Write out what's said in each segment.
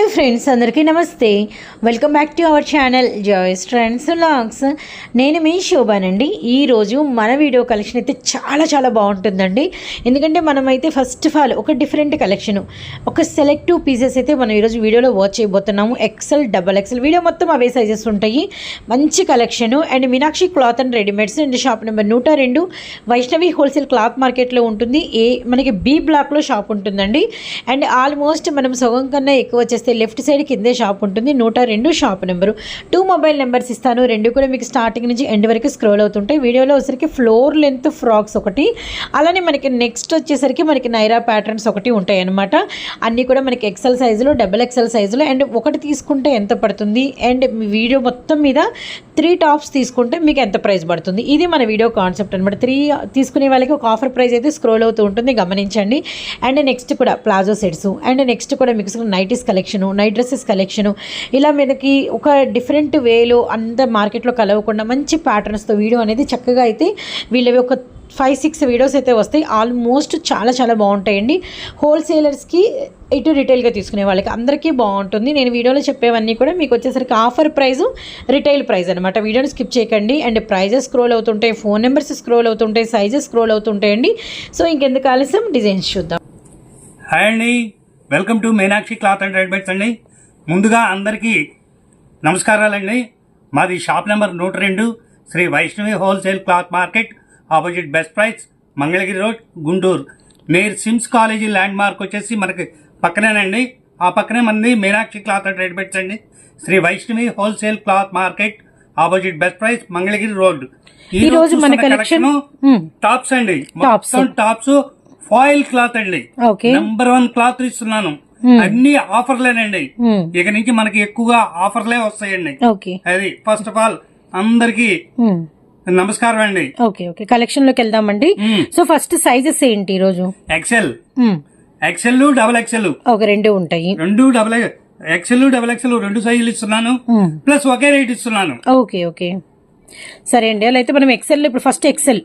Hi friends అందరికీ నమస్తే. Welcome back to our channel Joyce trends logs నేను మీ శోభానండి. ఈరోజు మన వీడియో కలెక్షన్ అయితే చాలా చాలా బాగుంటుందండి. ఎందుకంటే మనమైతే ఫస్ట్ ఆఫ్ ఆల్ ఒక డిఫరెంట్ కలెక్షన్ ఒక సెలెక్టివ్ పీసెస్ అయితే మనం ఈరోజు వీడియోలో వాచ్ చేయబోతున్నాము. ఎక్సెల్ డబల్ ఎక్సెల్ వీడియో మొత్తం అవే సైజెస్ ఉంటాయి. మంచి collection and Meenakshi cloth and readymades and shop number నూట రెండు. వైష్ణవి హోల్సేల్ క్లాత్ మార్కెట్లో ఉంటుంది. ఏ మనకి బి బ్లాక్లో షాప్ ఉంటుందండి. అండ్ ఆల్మోస్ట్ మనం సగం కన్నా ఎక్కువ వస్తే లెఫ్ట్ సైడ్ కిందే షాప్ ఉంటుంది. నూట రెండు shop number. Two mobile numbers ఇస్తాను. రెండు కూడా మీకు స్టార్టింగ్ నుంచి ఎండ్ వరకు స్క్రోల్ అవుతుంటాయి. వీడియోలో వచ్చేసరికి ఫ్లోర్ లెంత్ ఫ్రాక్స్ ఒకటి. అలానే మనకి నెక్స్ట్ వచ్చేసరికి మనకి నైరా ప్యాటర్న్స్ ఒకటి ఉంటాయి అనమాట అన్నీ కూడా మనకి ఎక్సెల్ సైజులో డబుల్ ఎక్సెల్ సైజులో అండ్ ఒకటి తీసుకుంటే ఎంత పడుతుంది? అండ్ వీడియో మొత్తం మీద త్రీ టాప్స్ తీసుకుంటే మీకు ఎంత ప్రైస్ పడుతుంది? ఇది మన వీడియో కాన్సెప్ట్ అనమాట త్రీ తీసుకునే వాళ్ళకి ఒక ఆఫర్ ప్రైస్ అయితే స్క్రోల్ అవుతూ ఉంటుంది. గమనించండి. అండ్ నెక్స్ట్ కూడా ప్లాజో సెట్స్. అండ్ నెక్స్ట్ కూడా మీకు nighties collection night dresses collection ఇలా మనకి ఒక డిఫరెంట్ వేలో అంత మార్కెట్లో కలవకుండా మంచి ప్యాటర్న్స్తో వీడియో అనేది చక్కగా అయితే వీళ్ళవి ఒక ఫైవ్ సిక్స్ వీడియోస్ అయితే వస్తాయి. ఆల్మోస్ట్ చాలా చాలా బాగుంటాయండి. హోల్సేలర్స్కి ఇటు రిటైల్గా తీసుకునే వాళ్ళకి అందరికీ బాగుంటుంది. నేను వీడియోలో చెప్పేవన్నీ కూడా మీకు వచ్చేసరికి ఆఫర్ ప్రైస్ రిటైల్ ప్రైస్ అనమాట వీడియోని స్కిప్ చేయకండి. అండ్ ప్రైజెస్ స్క్రోల్ అవుతుంటాయి ఫోన్ నెంబర్స్ స్క్రోల్ అవుతుంటాయి సైజెస్ స్క్రోల్ అవుతుంటాయండి. సో ఇంకెందుకు ఆలస్యం? డిజైన్స్ చూద్దాం. హాయ్ అండి. Welcome to Meenakshi cloth and readymades అండి. ముందుగా అందరికీ నమస్కారాలండి. మాది షాప్ నెంబర్ నూట రెండు Sri Vaishnavi wholesale cloth market opposite best price Mangalagiri road Guntur. మీరు సిమ్స్ కాలేజీ ల్యాండ్ మార్క్ వచ్చేసి మనకి పక్కనేనండి. ఆ పక్కనే మంది మీనాక్షి క్లాత్ అండ్ రెడీమేడ్స్ అండి. Sri Vaishnavi wholesale cloth market opposite best price Mangalagiri road. ఈ రోజు మన Hmm. టాప్స్ అండి. మొత్తం టాప్స్ ఫాయిల్ క్లాత్ అండి. నెంబర్ వన్ క్లాత్ ఇస్తున్నాను. అన్ని ఆఫర్లేనండి. ఇక నుంచి మనకి ఎక్కువగా ఆఫర్లే వస్తాయండి. ఓకే. అది ఫస్ట్ ఆఫ్ ఆల్ అందరికి నమస్కారం అండి. Okay okay. కలెక్షన్లోకి వెళ్దామండి. సో ఫస్ట్ సైజెస్ ఏంటి ఈరోజు? XL hmm. XL double XL ఒక రెండు ఉంటాయి. రెండు డబల్ ఎక్సెల్ డబల్ ఎక్సెల్ రెండు సైజులు ఇస్తున్నాను. ప్లస్ ఒకే రేట్ ఇస్తున్నాను. Okay okay. సరే అండి. అలా అయితే మనం ఎక్సెల్ ఇప్పుడు ఫస్ట్ ఎక్సెల్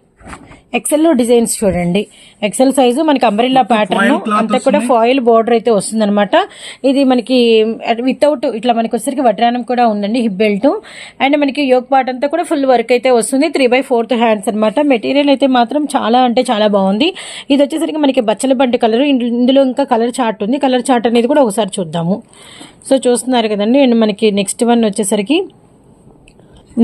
ఎక్సెల్లో డిజైన్స్ చూడండి. ఎక్సెల్ సైజు మనకి అంబ్రెల్లా ప్యాటర్న్ అంతా కూడా ఫాయిల్ బార్డర్ అయితే వస్తుంది అనమాట ఇది మనకి వితౌట్ ఇట్లా మనకి వచ్చేసరికి వడ్రానం కూడా ఉందండి హిప్ బెల్ట్ అండ్ మనకి యోగ్ పార్ట్ అంతా కూడా ఫుల్ వర్క్ అయితే వస్తుంది. త్రీ బై ఫోర్త్ హ్యాండ్స్ అనమాట మెటీరియల్ అయితే మాత్రం చాలా అంటే చాలా బాగుంది. ఇది వచ్చేసరికి మనకి బచ్చల బండి కలర్ ఇందులో ఇంకా కలర్ చార్ట్ ఉంది. కలర్ చార్ట్ అనేది కూడా ఒకసారి చూద్దాము. సో చూస్తున్నారు కదండి. అండ్ మనకి నెక్స్ట్ వన్ వచ్చేసరికి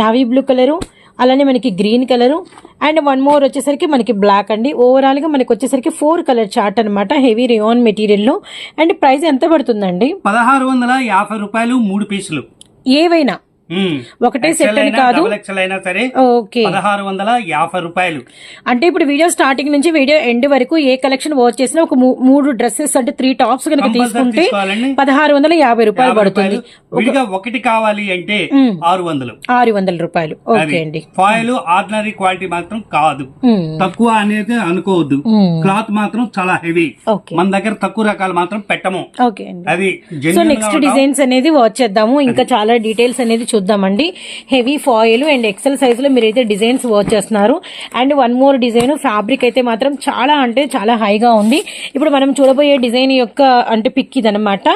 నావీ బ్లూ కలరు అలానే మనకి green colour. And one more వచ్చేసరికి మనకి బ్లాక్ అండి. ఓవరాల్గా మనకి వచ్చేసరికి ఫోర్ కలర్ చార్ట్ అనమాట హెవీ రేయాన్ మెటీరియల్లో. అండ్ ప్రైస్ ఎంత పడుతుందండి? పదహారు వందల యాభై రూపాయలు మూడు పీసులు. ఏవైనా ఒకటే set అని కాదు. ఓకే పదహారు వందల యాభై రూపాయలు. అంటే ఇప్పుడు వీడియో స్టార్టింగ్ నుంచి వీడియో ఎండ్ వరకు ఏ కలెక్షన్ వాచ్ చేసినా ఒక మూడు డ్రెస్సెస్ అంటే త్రీ టాప్స్ కనుక తీసుకుంటే. పదహారు వందల యాభై రూపాయలు పడుతుంది. ఒకటి కావాలి అంటే ఆరు వందలు. ఆరు వందల రూపాయలు. ఓకే అండి. ఫాయిల్ ఆర్డినరీ క్వాలిటీ మాత్రం కాదు. మ్మ్. తక్కువ అనేది అనుకోవద్దు. క్లాత్ మాత్రం చాలా హెవీ మన దగ్గర తక్కువ రకాలు మాత్రం పెట్టము. ఓకే అండి. అది సో నెక్స్ట్. డిజైన్స్ అనేది వాచ్ చేద్దాము. ఇంకా చాలా డీటెయిల్స్ అనేది చూద్దామండి. హెవీ ఫాయిల్ అండ్ ఎక్సెల్ సైజ్లో మీరైతే డిజైన్స్ వర్క్ చేస్తున్నారు. And one more design fabric అయితే మాత్రం చాలా అంటే చాలా హైగా ఉంది. ఇప్పుడు మనం చూడబోయే డిజైన్ యొక్క అంటే పిక్ ఇదనమాట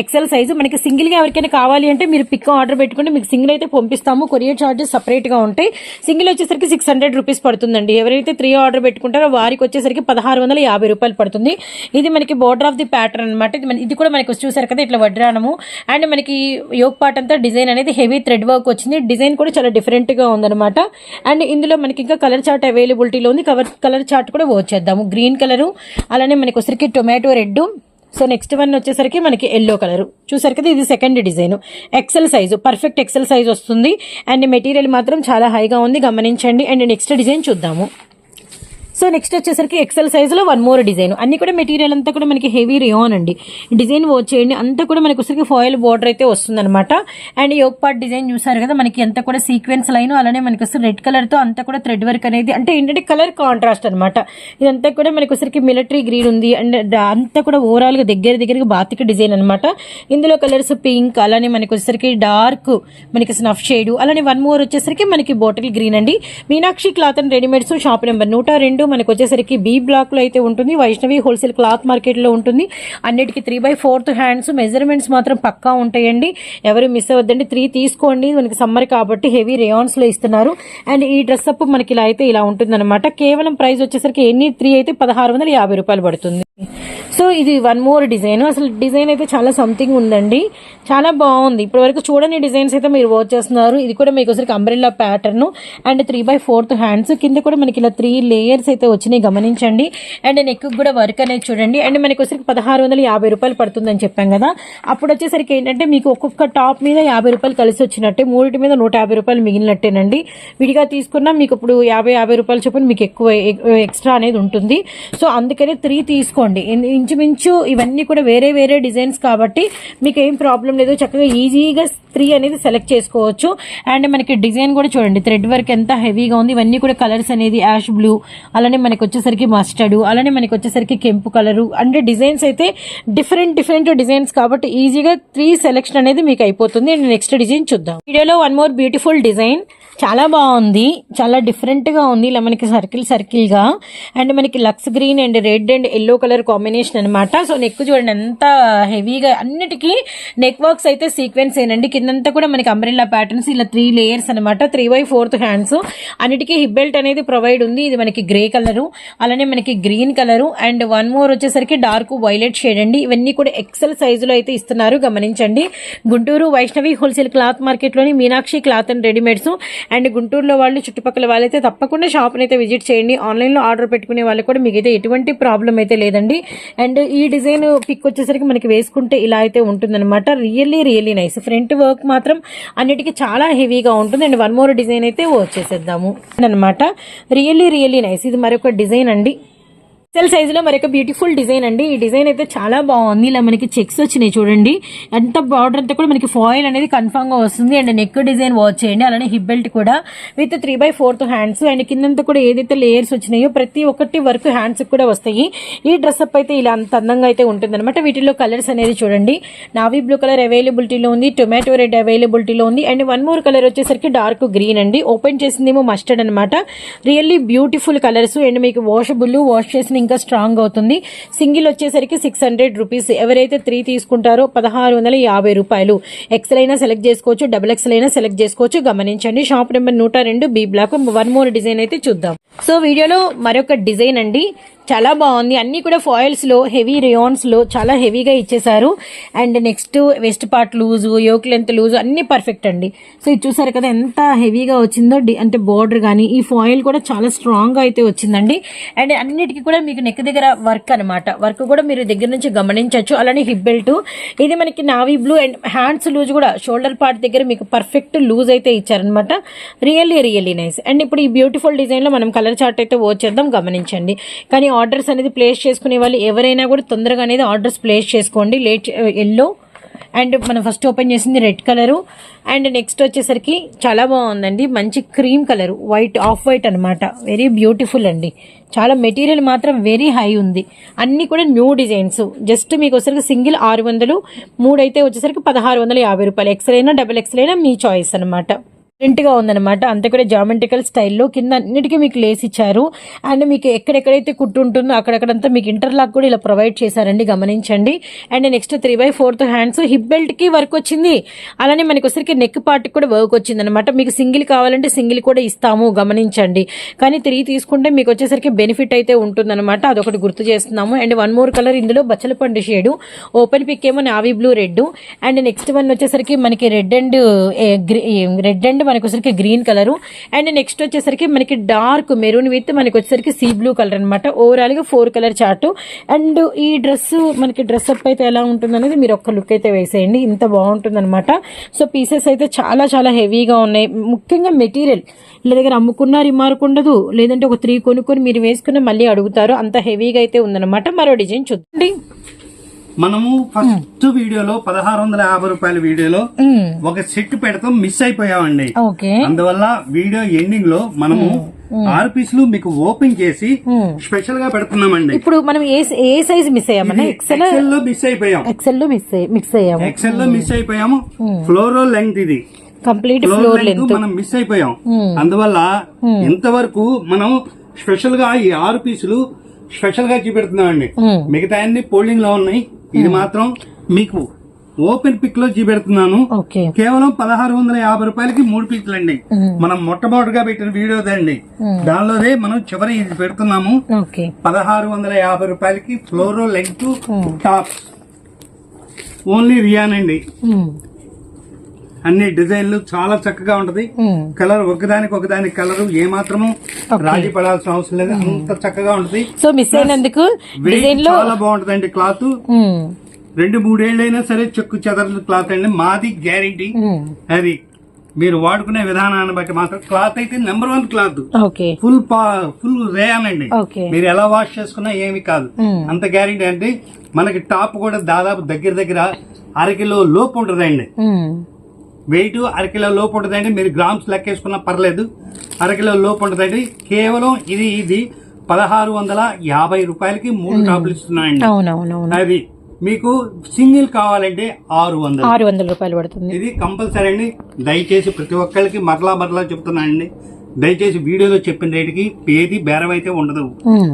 ఎక్సెల్ సైజ్ మనకి సింగిల్గా ఎవరికైనా కావాలి అంటే మీరు పిక్ ఆర్డర్ పెట్టుకుంటే మీకు సింగిల్ అయితే పంపిస్తాము. కొరియర్ చార్జెస్ సపరేట్గా ఉంటాయి. సింగిల్ వచ్చేసరికి సిక్స్ హండ్రెడ్ రూపీస్ పడుతుందండి. ఎవరైతే త్రీ ఆర్డర్ పెట్టుకుంటారో వారికి వచ్చేసరికి పదహారు వందల యాభై రూపాయలు పడుతుంది. ఇది మనకి బోర్డర్ ఆఫ్ ది ప్యాటర్న్ అనమాట ఇది ఇది కూడా మనకి చూసారు కదా ఇట్లా వడ్రానము. అండ్ మనకి యోగ్ పార్ట్ అంతా డిజైన్ అనేది హెవీ థ్రెడ్ వర్క్ వచ్చింది. డిజైన్ కూడా చాలా డిఫరెంట్గా ఉందన్నమాట. అండ్ ఇందులో మనకి ఇంకా కలర్ చార్ట్ అవైలబిలిటీలో ఉంది. కవర్ కలర్ చార్ట్ కూడా వచ్చేద్దాము గ్రీన్ కలరు అలానే మనకి వచ్చరికి tomato red so next one వచ్చేసరికి మనకి ఎల్లో కలర్. చూసారు కదా ఇది second design XL size perfect XL size వస్తుంది. అండ్ మెటీరియల్ మాత్రం చాలా హైగా ఉంది. గమనించండి. అండ్ నెక్స్ట్ డిజైన్ చూద్దాము. సో నెక్స్ట్ వచ్చేసరికి ఎక్సెల్ సైజులో వన్ మోర్ డిజైన్ అన్ని కూడా మెటీరియల్ అంతా కూడా మనకి హెవీ రియోన్ అండి. డిజైన్ వచ్చేయండి అంతా కూడా మనకి వచ్చరికి ఫాయిల్ బార్డర్ అయితే వస్తుందన్నమాట. అండ్ యోగ్ పార్ట్ డిజైన్ చూసారు కదా మనకి అంతా కూడా సీక్వెన్స్ లైన్ అలానే మనకి వస్తే రెడ్ కలర్తో అంతా కూడా థ్రెడ్ వర్క్ అనేది అంటే ఏంటంటే కలర్ కాంట్రాస్ట్ అనమాట ఇదంతా కూడా మనకి వచ్చరికి మిలిటరీ గ్రీన్ ఉంది. అండ్ అంతా కూడా ఓవరాల్గా దగ్గర దగ్గరగా బాతిక డిజైన్ అనమాట ఇందులో కలర్స్ పింక్ అలానే మనకి వచ్చేసరికి డార్క్ మనకి స్నఫ్ షేడ్ అలానే వన్ మోర్ వచ్చేసరికి మనకి బాటిల్ గ్రీన్ అండి. Meenakshi cloth and readymades shop number నూట రెండు మనకు వచ్చేసరికి బి బ్లాక్లో అయితే ఉంటుంది. వైష్ణవి హోల్సేల్ క్లాత్ మార్కెట్లో ఉంటుంది. అన్నిటికీ three by fourth hands measurements మాత్రం పక్కా ఉంటాయండి. ఎవరు మిస్ అవ్వద్దండి. త్రీ తీసుకోండి. మనకి సమ్మర్ కాబట్టి హెవీ రేయాన్స్లో ఇస్తున్నారు. అండ్ ఈ డ్రెస్ అప్ మనకి ఇలా అయితే ఇలా ఉంటుందన్నమాట. కేవలం ప్రైస్ వచ్చేసరికి ఎన్ని త్రీ అయితే పదహారు వందల యాభై రూపాయలు పడుతుంది. సో ఇది వన్ మోర్ డిజైన్ అసలు డిజైన్ అయితే చాలా సంథింగ్ ఉందండి. చాలా బాగుంది. ఇప్పటి వరకు చూడని డిజైన్స్ అయితే మీరు వాచ్ చేస్తున్నారు. ఇది కూడా మీకు ఒకసారి umbrella pattern and three by fourth hands కింద కూడా మనకి ఇలా త్రీ లేయర్స్ అయితే వచ్చినాయి గమనించండి. అండ్ నెక్ కూడా వర్క్ అనేది చూడండి. అండ్ మనకి వచ్చరికి పదహారు వందల యాభై రూపాయలు పడుతుందని చెప్పాం కదా. అప్పుడు వచ్చేసరికి ఏంటంటే మీకు ఒక్కొక్క టాప్ మీద యాభై రూపాయలు కలిసి వచ్చినట్టే మూడింటి మీద నూట యాభై రూపాయలు మిగిలినట్టేనండి. విడిగా తీసుకున్నా మీకు ఇప్పుడు యాభై యాభై రూపాయలు చొప్పున మీకు ఎక్కువ ఎక్స్ట్రా అనేది ఉంటుంది. సో అందుకనే త్రీ తీసుకోండి. ఇంచుమించు ఇవన్నీ కూడా వేరే వేరే డిజైన్స్ కాబట్టి మీకు ఏం ప్రాబ్లం లేదు. చక్కగా ఈజీగా త్రీ అనేది సెలెక్ట్ చేసుకోవచ్చు. అండ్ మనకి డిజైన్ కూడా చూడండి థ్రెడ్ వర్క్ ఎంత హెవీగా ఉంది. ఇవన్నీ కూడా కలర్స్ అనేది యాష్ బ్లూ అలానే మనకి వచ్చేసరికి మస్టర్డ్ అలానే మనకి వచ్చేసరికి కెంపు కలరు అంటే డిజైన్స్ అయితే డిఫరెంట్ డిఫరెంట్ డిజైన్స్ కాబట్టి ఈజీగా త్రీ సెలెక్షన్ అనేది మీకు అయిపోతుంది. అండ్ నెక్స్ట్ డిజైన్ చూద్దాం. వీడియోలో వన్ మోర్ బ్యూటిఫుల్ డిజైన్ చాలా బాగుంది. చాలా డిఫరెంట్గా ఉంది. ఇలా మనకి సర్కిల్ సర్కిల్గా. అండ్ మనకి lux green and red and yellow colour combination అన్నమాట. సో నెక్ చూడండి ఎంత హెవీగా అన్నిటికీ నెక్ వర్క్స్ అయితే సీక్వెన్స్ ఏనండి. కింద కిందంతా కూడా మనకి అంబ్రెల్లా ప్యాటర్న్స్ ఇలా త్రీ లేయర్స్ అనమాట త్రీ బై ఫోర్త్ హ్యాండ్స్ అన్నిటికీ హిప్ బెల్ట్ అనేది ప్రొవైడ్ ఉంది. ఇది మనకి గ్రే కలరు అలానే మనకి green colour and one more వచ్చేసరికి డార్క్ వైలెట్ షేడ్ అండి. ఇవన్నీ కూడా ఎక్సెల్ సైజులో అయితే ఇస్తున్నారు. గమనించండి. Guntur Vaishnavi wholesale cloth మార్కెట్లోని Meenakshi cloth and readymades and గుంటూరులో వాళ్ళు చుట్టుపక్కల వాళ్ళైతే తప్పకుండా షాప్ని అయితే విజిట్ చేయండి. ఆన్లైన్లో ఆర్డర్ పెట్టుకునే వాళ్ళకి కూడా మీకు అయితే ఎటువంటి ప్రాబ్లం అయితే లేదండి. అండ్ ఈ డిజైన్ పిక్ వచ్చేసరికి మనకి వేసుకుంటే ఇలా అయితే ఉంటుందన్నమాట. Really really nice front work work మాత్రం అన్నిటికీ చాలా హెవీగా ఉంటుంది. అండ్ వన్ మోర్ డిజైన్ అయితే వచ్చేసేద్దాము. అనమాట రియల్లీ రియల్లీ నైస్. ఇది మరొక డిజైన్ అండి. ఎక్సెల్ సైజ్లో మరొక బ్యూటిఫుల్ డిజైన్ అండి. ఈ డిజైన్ అయితే చాలా బాగుంది. ఇలా మనకి చెక్స్ వచ్చినాయి చూడండి. ఎంత బార్డర్ అంతా కూడా మనకి ఫాయిల్ అనేది కన్ఫర్మ్గా వస్తుంది. అండ్ నెక్ డిజైన్ వాచ్ చేయండి. అలానే హిప్ బెల్ట్ కూడా with three by fourth hands and కిందంతా కూడా ఏదైతే లేయర్స్ వచ్చినాయో ప్రతి ఒక్కటి వర్క్ హ్యాండ్స్ కూడా వస్తాయి. ఈ డ్రెస్ అప్ అయితే ఇలా అంత అందంగా అయితే ఉంటుంది వీటిలో కలర్స్ అనేది చూడండి. నావీ బ్లూ కలర్ అవైలబిలిటీలో ఉంది. టొమాటో రెడ్ అవైలబిలిటీలో ఉంది. అండ్ వన్ మోర్ కలర్ వచ్చేసరికి డార్క్ గ్రీన్ అండి. ఓపెన్ చేసిందేమో మస్టర్డ్ అనమాట రియల్లీ బ్యూటిఫుల్ కలర్స్ అండ్ మీకు వాషబుల్ వాష్ చేసిన ఇంకా స్ట్రాంగ్ అవుతుంది. సింగిల్ వచ్చేసరికి సిక్స్ హండ్రెడ్ రూపీస్ ఎవరైతే త్రీ తీసుకుంటారో పదహారు వందల యాభై రూపాయలు. ఎక్స్ఎల్ అయినా సెలెక్ట్ చేసుకోవచ్చు. డబుల్ ఎక్స్ఎల్ అయినా సెలెక్ట్ చేసుకోవచ్చు. గమనించండి. షాప్ నెంబర్ నూట రెండు B black one more design అయితే చూద్దాం. సో వీడియోలో మరొక డిజైన్ అండి. చాలా బాగుంది. అన్ని కూడా ఫాయిల్స్లో హెవీ రియాన్స్లో చాలా హెవీగా ఇచ్చేసారు and next waist part loose yoke length loose అన్ని పర్ఫెక్ట్ అండి. సో ఇది చూసారు కదా ఎంత హెవీగా వచ్చిందో అంటే బోర్డర్ కానీ ఈ ఫాయిల్ కూడా చాలా స్ట్రాంగ్గా అయితే వచ్చిందండి. అండ్ అన్నిటికీ కూడా మీకు నెక్ దగ్గర వర్క్ అన్నమాట. వర్క్ కూడా మీరు దగ్గర నుంచి గమనించవచ్చు. అలానే హిప్ బెల్ట్ ఇది మనకి navy blue and hands loose కూడా షోల్డర్ పార్ట్ దగ్గర మీకు పర్ఫెక్ట్ లూజ్ అయితే ఇచ్చారనమాట రియల్లీ రియల్లీ నైస్ అండ్ ఇప్పుడు ఈ బ్యూటిఫుల్ డిజైన్లో మనం కలర్ చార్ట్ అయితే వచ్చేద్దాం గమనించండి. కానీ ఆర్డర్స్ అనేది ప్లేస్ చేసుకునే వాళ్ళు ఎవరైనా కూడా తొందరగా అనేది ఆర్డర్స్ ప్లేస్ చేసుకోండి. లేట్ ఎల్లో uh, అండ్ మనం ఫస్ట్ ఓపెన్ చేసింది రెడ్ కలరు. అండ్ నెక్స్ట్ వచ్చేసరికి చాలా బాగుందండి. మంచి cream colour. White off white అనమాట వెరీ బ్యూటిఫుల్ అండి. చాలా మెటీరియల్ మాత్రం వెరీ హై ఉంది. అన్నీ కూడా న్యూ డిజైన్స్ జస్ట్ మీకు వచ్చేసరికి సింగిల్ ఆరు వందలు మూడు అయితే వచ్చేసరికి పదహారు వందల యాభై రూపాయలు. ఎక్స్ఎల్ అయినా డబుల్ ఎక్స్ఎల్ అయినా మీ చాయిస్ అనమాట డిఫరెంట్గా ఉందన్నమాట. అంతా కూడా జామెట్రికల్ స్టైల్లో కింద అన్నిటికీ మీకు లేస్ ఇచ్చారు. అండ్ మీకు ఎక్కడెక్కడైతే కుట్టు ఉంటుందో అక్కడక్కడంతా మీకు ఇంటర్లాక్ కూడా ఇలా ప్రొవైడ్ చేశారండి. గమనించండి. And next three by fourth hands hip బెల్ట్కి work వచ్చింది. అలానే మనకి వచ్చరికి నెక్ పార్ట్ కూడా వర్క్ వచ్చింది అనమాట మీకు సింగిల్ కావాలంటే సింగిల్ కూడా ఇస్తాము. గమనించండి. కానీ త్రీ తీసుకుంటే మీకు వచ్చేసరికి బెనిఫిట్ అయితే ఉంటుందన్నమాట. అదొకటి గుర్తు చేస్తున్నాము. అండ్ వన్ మోర్ కలర్ ఇందులో బచ్చల పండు షేడు ఓపెన్ పిక్ ఏమో navy blue red and next one వచ్చేసరికి మనకి రెడ్ అండ్ రెడ్ అండ్ మనకు వచ్చేసరికి గ్రీన్ కలర్. అండ్ నెక్స్ట్ వచ్చేసరికి మనకి డార్క్ మెరూన్ విత్ మనకి వచ్చేసరికి సీ బ్లూ కలర్ అనమాట ఓవరాల్గా ఫోర్ కలర్ చార్ట్ అండ్ ఈ డ్రెస్ మనకి డ్రెస్ అప్ అయితే ఎలా ఉంటుంది అనేది మీరు ఒక్క లుక్ అయితే వేసేయండి. ఇంత బాగుంటుంది అనమాట సో పీసెస్ అయితే చాలా చాలా హెవీగా ఉన్నాయి. ముఖ్యంగా మెటీరియల్. వీళ్ళ దగ్గర అమ్ముకున్న రిమార్క్ ఉండదు. లేదంటే ఒక త్రీ కొనుక్కొని మీరు వేసుకుని మళ్ళీ అడుగుతారు. అంత హెవీగా అయితే ఉందన్నమాట. మరో డిజైన్ చూడండి మనము ఫస్ట్ వీడియోలో పదహారు వందల యాభై రూపాయల వీడియోలో ఒక సెట్ పెడతాం మిస్ అయిపోయామండి. అందువల్ల వీడియో ఎండింగ్లో మనము ఆరు పీసులు మీకు ఓపెన్ చేసి స్పెషల్గా పెడుతున్నామండి. ఇప్పుడు మనం ఏ ఏ సైజ్ మిస్ అయ్యామన్నా ఎక్సెల్లో మిస్ అయిపోయాం. ఎక్సెల్లో మిస్ మిక్స్ అయ్యాము. ఎక్సెల్లో మిస్ అయిపోయాము. ఫ్లోరో లెంగ్త్ ఇది. కంప్లీట్ ఫ్లోర్ లెంగ్త్ మనం మిస్ అయిపోయాం. అందువల్ల ఇంతవరకు మనం స్పెషల్గా ఈ ఆరు పీసులు స్పెషల్గా చూపెడుతున్నామండి. మిగతా అన్ని ఫోల్డింగ్లో ఉన్నాయి. ఇది మాత్రం మీకు ఓపెన్ పిక్లో చూపెడుతున్నాను కేవలం పదహారు వందల యాభై రూపాయలకి మూడు పీసులు అండి. మనం మొట్టమొదటిగా పెట్టిన వీడియో అండి. దానిలోనే మనం చివరి ఇది పెడుతున్నాము పదహారు వందల యాభై రూపాయలకి floor hmm. Top only rayon అండి. అన్ని డిజైన్లు చాలా చక్కగా ఉంటది. కలర్ ఒకదానికి ఒకదానికి కలర్ ఏ Okay. రాజీ పడాల్సిన అవసరం లేదు. అంత చక్కగా ఉంటది. సో మిస్ అయినందుకు చాలా బాగుంటదండి క్లాత్. మ్మ్. రెండు మూడేళ్ళైనా సరే చెక్కు చెదరలు క్లాత్ అండి. మాది గ్యారంటీ. అది మీరు వాడుకునే విధానాన్ని బట్టి మాత్రం క్లాత్ అయితే number one cloth. Full full rayon అండి. మీరు ఎలా వాష్ చేసుకున్నా ఏమి కాదు. అంత గ్యారంటీ అంటే మనకి టాప్ కూడా దాదాపు దగ్గర దగ్గర అరకిలో లోపు ఉంటుందండి. వెయిట్ అరకిలో లోపు ఉంటుందండి. మీరు గ్రామ్స్ లెక్కేసుకున్నా పర్లేదు. అరకిలో లోపు ఉంటుందండి. కేవలం ఇది ఇది పదహారు వందల యాభై రూపాయలకి మూడు టాపులు ఇస్తున్నాయండి. అది మీకు సింగిల్ కావాలంటే ఆరు వందలు. ఆరు వందల రూపాయలు పడుతుంది. ఇది కంపల్సరీ అండి. దయచేసి ప్రతి ఒక్కరికి మరలా మరలా చెప్తున్నానండి. దయచేసి వీడియోలో చెప్పిన రేటుకి ఏది బేరం అయితే ఉండదు.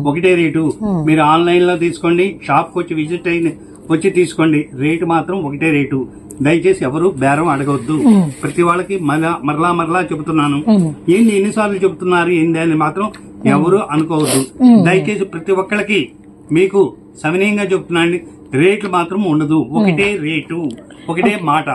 ఒకటే రేటు. మీరు ఆన్లైన్లో తీసుకోండి. షాప్కి వచ్చి విజిట్ అయిన వచ్చి తీసుకోండి. రేటు మాత్రం ఒకటే రేటు. దయచేసి ఎవరు బేరం అడగవద్దు ప్రతి వాళ్ళకి మరలా మరలా చెబుతున్నాను. ఏంది ఎన్నిసార్లు చెబుతున్నారు ఏంది అని మాత్రం ఎవరు అనుకోవద్దు. దయచేసి ప్రతి ఒక్కళ్ళకి మీకు సవినయంగా చెప్తున్నాండి రేట్లు మాత్రం ఉండదు. ఒకటే రేటు. ఒకటే మాట.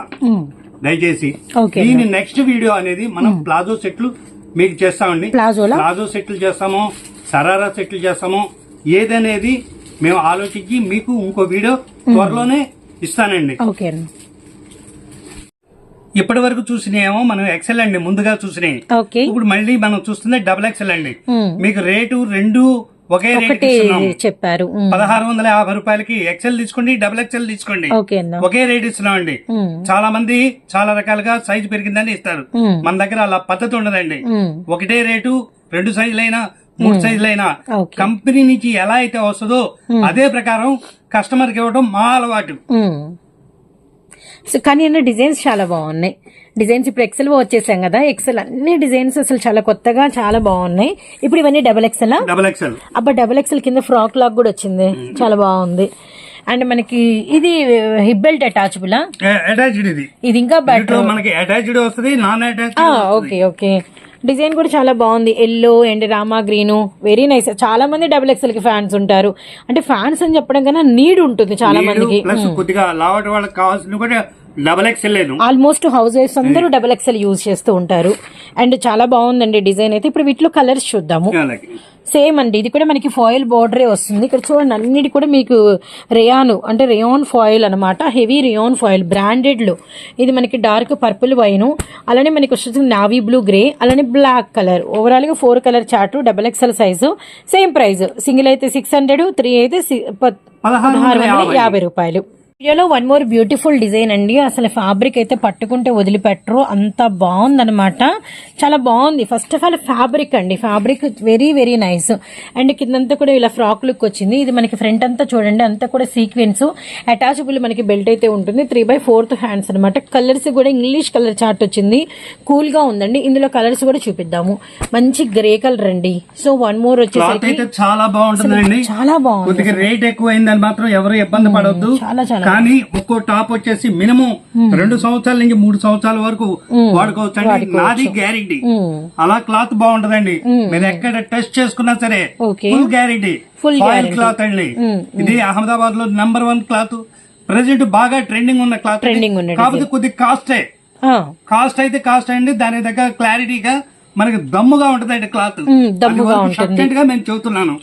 దయచేసి. దీని నెక్స్ట్ వీడియో అనేది మనం ప్లాజో సెట్లు మీకు చేస్తామండి. ప్లాజో సెట్లు చేస్తాము. సరారా సెట్లు చేస్తాము. ఏదనేది మేము ఆలోచించి మీకు ఇంకో వీడియో త్వరలోనే ఇస్తానండి. ఓకే ఇప్పటి వరకు చూసినేమో మనం ఎక్సెల్ అండి ముందుగా చూసినాయి. ఇప్పుడు మళ్ళీ మనం చూస్తుంది డబుల్ ఎక్సెల్ అండి. మీకు రేటు రెండు ఒకే రేట్ చెప్పారు. పదహారు వందల యాభై రూపాయలకి ఎక్సెల్ తీసుకోండి డబుల్ ఎక్సెల్ తీసుకోండి. ఒకే రేట్ ఇస్తున్నామండి. మ్మ్. చాలా మంది చాలా రకాలుగా సైజు పెరిగిందని ఇస్తారు. మన దగ్గర అలా పద్ధతి ఉండదండి. ఒకటే రేటు రెండు సైజులైనా మూడు సైజులైనా కంపెనీ నుంచి ఎలా అయితే వస్తుందో అదే ప్రకారం కస్టమర్కి ఇవ్వడం మా అలవాటు. సో కానీ అన్న డిజైన్స్ చాలా బాగున్నాయి. డిజైన్స్ ఇప్పుడు ఎక్సెల్ వచ్చేసాం కదా ఎక్సెల్ అన్ని డిజైన్స్ అసలు చాలా కొత్తగా చాలా బాగున్నాయి. ఇప్పుడు ఇవన్నీ డబల్ ఎక్సెల్ డబల్ ఎక్సెల్ అబ్బా డబల్ ఎక్సెల్ కింద ఫ్రాక్ లాక్ కూడా వచ్చింది. చాలా బాగుంది. అండ్ మనకి ఇది హిప్ బెల్ట్ అటాచబుల్ అటాచ్డ్ ఇది. ఇది ఇంకా బెటర్ మనకి అటాచ్డ్ వస్తుంది non attached okay okay. Design కూడా చాలా బాగుంది. Yellow and Rama green very nice చాలా మంది డబుల్ ఎక్సెల్కి ఫ్యాన్స్ ఉంటారు. అంటే ఫ్యాన్స్ అని చెప్పడం కన్నా నీడ్ ఉంటుంది చాలా మందికి. ప్లస్ కొద్దిగా లావటి వాళ్ళకి కావాల్సిన కూడా డబల్ ఎక్సెల్ లేదు. ఆల్మోస్ట్ హౌస్ వైఫ్స్ అందరూ డబుల్ ఎక్సెల్ యూజ్ చేస్తూ ఉంటారు. అండ్ చాలా బాగుందండి డిజైన్ అయితే. ఇప్పుడు వీటిలో కలర్స్ చూద్దాము. సేమ్ అండి. ఇది కూడా మనకి ఫాయిల్ బార్డరే వస్తుంది. ఇక్కడ చూడండి అన్నిటి కూడా మీకు రేయాను అంటే రేయాన్ ఫాయిల్ అనమాట హెవీ రేయాన్ ఫాయిల్ బ్రాండెడ్లో. ఇది మనకి డార్క్ పర్పుల్ వైన్. అలానే మనకి వచ్చేసి నావీ బ్లూ గ్రే అలానే బ్లాక్ కలర్ ఓవరాల్గా four colour chart double XL size same price single అయితే సిక్స్ హండ్రెడ్ త్రీ అయితే పదహారు వందల. యాభై రూపాయలు. వీడియోలో వన్ మోర్ బ్యూటిఫుల్ డిజైన్ అండి. అసలు ఫ్యాబ్రిక్ అయితే పట్టుకుంటే వదిలిపెట్టరు. అంత బాగుందన్నమాట. చాలా బాగుంది. ఫస్ట్ ఆఫ్ ఆల్ ఫ్యాబ్రిక్ అండి. Fabric very very nice and కిందంతా కూడా ఇలా ఫ్రాక్ లుక్ వచ్చింది. ఇది మనకి ఫ్రంట్ అంతా చూడండి. అంతా కూడా సీక్వెన్స్ అటాచబుల్ మనకి బెల్ట్ అయితే ఉంటుంది. త్రీ బై ఫోర్త్ హ్యాండ్స్ అనమాట కలర్స్ కూడా ఇంగ్లీష్ కలర్ చార్ట్ వచ్చింది. కూల్గా ఉందండి. ఇందులో కలర్స్ కూడా చూపిద్దాము. మంచి గ్రే కలర్ అండి. సో వన్ మోర్ వచ్చేసరికి అయితే చాలా బాగుంటుందండి. చాలా బాగుంది. రేట్ ఎక్కువ అయిందని మాత్రం ఎవరు ఇబ్బంది పడవద్దు చాలా చాలా కానీ ఒక్కో టాప్ వచ్చేసి మినిమం రెండు సంవత్సరాల నుంచి మూడు సంవత్సరాల వరకు వాడుకోవచ్చు. అండి నాది గ్యారెంటీ. అలా క్లాత్ బాగుంటదండి. మీరు ఎక్కడ టెస్ట్ చేసుకున్నా సరే ఫుల్ గ్యారెంటీ ఫాయిల్. క్లాత్ అండి. ఇది అహ్మదాబాద్లో నంబర్ వన్ క్లాత్ ప్రెసెంట్ బాగా ట్రెండింగ్ ఉన్న క్లాత్ కాకపోతే కొద్ది కాస్టే కాస్ట్ అయితే కాస్ట్ అండి. దాని దగ్గర క్లారిటీగా మనకి దమ్ముగా ఉంటదండి క్లాత్ మ్మ్, దమ్ముగా ఉంటుంది. గా నేను చెబుతున్నాను.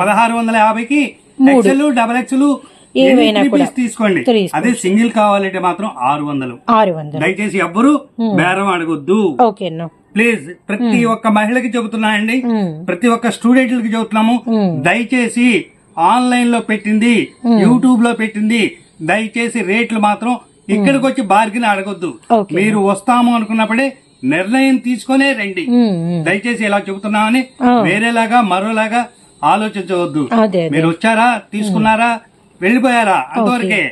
పదహారు వందల యాభైకి ఎక్సెల్ డబల్ ఎక్సెల్ ఏవైనా కూడా. తీసుకోండి. అదే సింగిల్ కావాలంటే మాత్రం ఆరు వందలు. ఆరు వందలు. దయచేసి ఎవ్వరు బేరం అడగొద్దు. ఓకే అన్న ప్లీజ్ ప్రతి ఒక్క మహిళకి చెబుతున్నానండి. మ్మ్. ప్రతి ఒక్క స్టూడెంట్లకి చెబుతున్నాము. దయచేసి ఆన్లైన్లో పెట్టింది యూట్యూబ్లో పెట్టింది. దయచేసి రేట్లు మాత్రం ఇక్కడికి వచ్చి బార్గిన్ అడగొద్దు. మీరు వస్తాము అనుకున్నప్పుడే నిర్ణయం తీసుకొనే రండి. దయచేసి ఇలా చెబుతున్నామని ఆ. వేరేలాగా మరోలాగా ఆలోచించవద్దు. మీరు వచ్చారా తీసుకున్నారా వెళ్ళిపోయారా అంతవరకే.